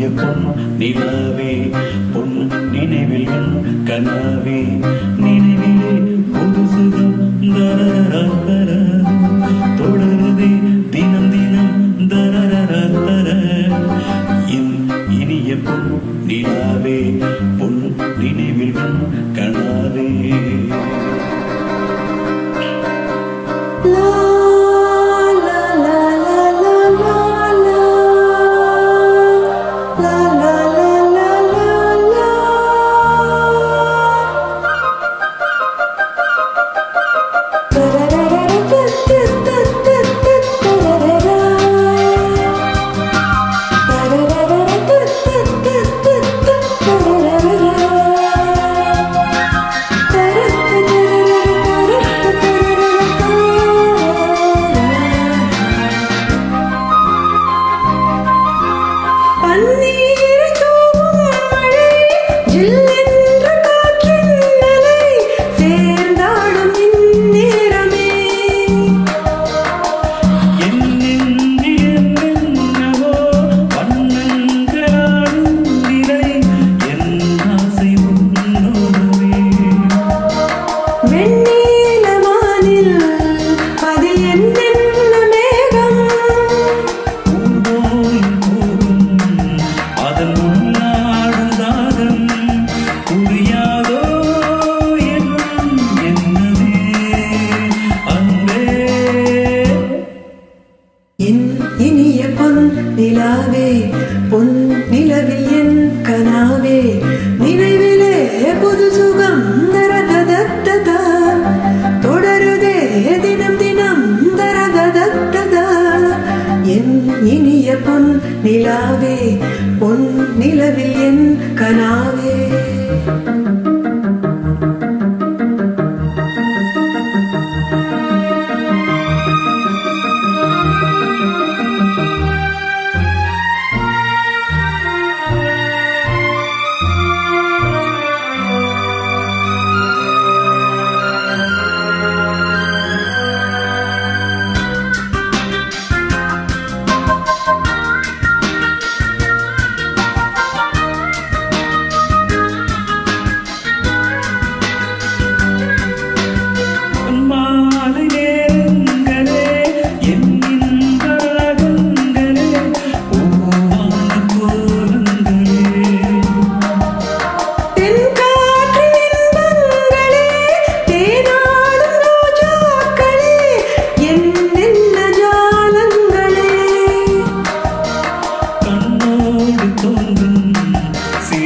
இனிய பொன் நிலவே பொன் நினைவில் கனவே. நினைவிலே பொது சுகம் தரர தொடருதே தினம் தினம் தரர இனிய பொன் நிலாவே பொன் நினைவில் கனவே. நிலாவே பொன் நிலவில் என் கனாவே நினைவிலே புது சுகம் தரதத்ததா தொடருதே தினம் தினம் தரதத்ததா என் இனிய பொன் நிலாவே பொன் நிலவில் என் கனாவே.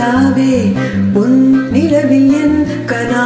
நிலாவே உன் நிலவில் என் கனா